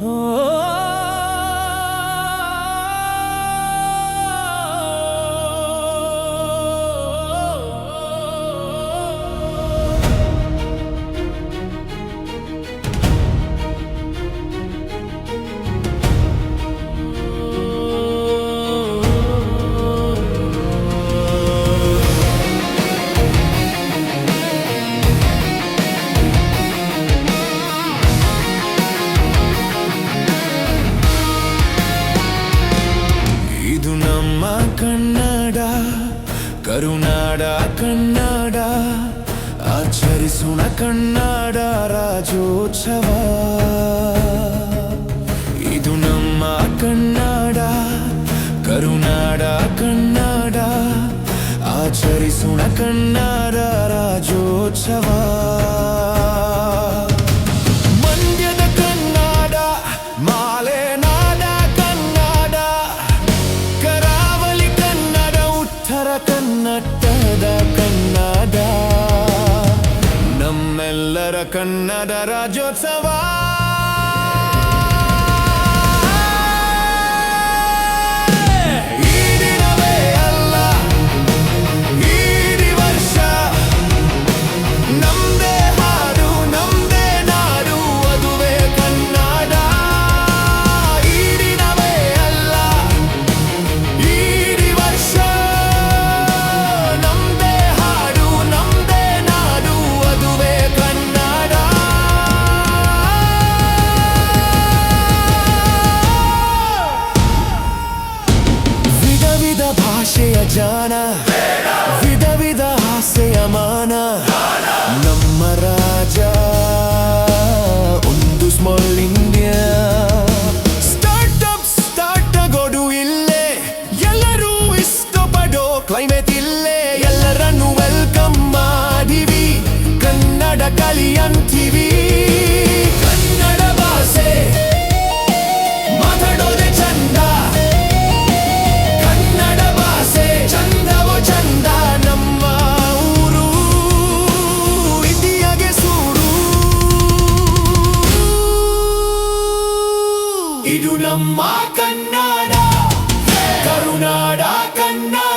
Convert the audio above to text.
ಇದು ಕರುನಾಡ ಕನ್ನಡ ಆಚರಿಸೋಣ ಕನ್ನಡ ರಾಜ್ಯೋತ್ಸವ ಇದು ನಮ್ಮ ಕನ್ನಡ ಕರುನಾಡ ಕನ್ನಡ ಆಚರಿಸೋಣ ಕನ್ನಡ ರಾಜ್ಯೋತ್ಸವ ಕನ್ನಡದ ಕನ್ನಡ. ನಮ್ಮೆಲ್ಲರ ಕನ್ನಡ ರಾಜ್ಯೋತ್ಸವ. ಕ್ಲೈಮೇಟ್ ಎಲ್ಲರನ್ನು ವೆಲ್ಕಮ್ ಮಾಡಿವಿ. ಕನ್ನಡ ಕಲಿಯಂತೀವಿ ಕನ್ನಡ ಭಾಷೆ ಮಾತಾಡೋದೆ ಚಂದ. ಕನ್ನಡ ಭಾಷೆ ಚಂದವೋ ಚಂದ ನಮ್ಮ ಊರು. ಇಂಡಿಯಾಗೆ ಸೂರು ಇದು ನಮ್ಮ ಕನ್ನಡ. ಕರುನಾಡ ಕನ್ನಡ.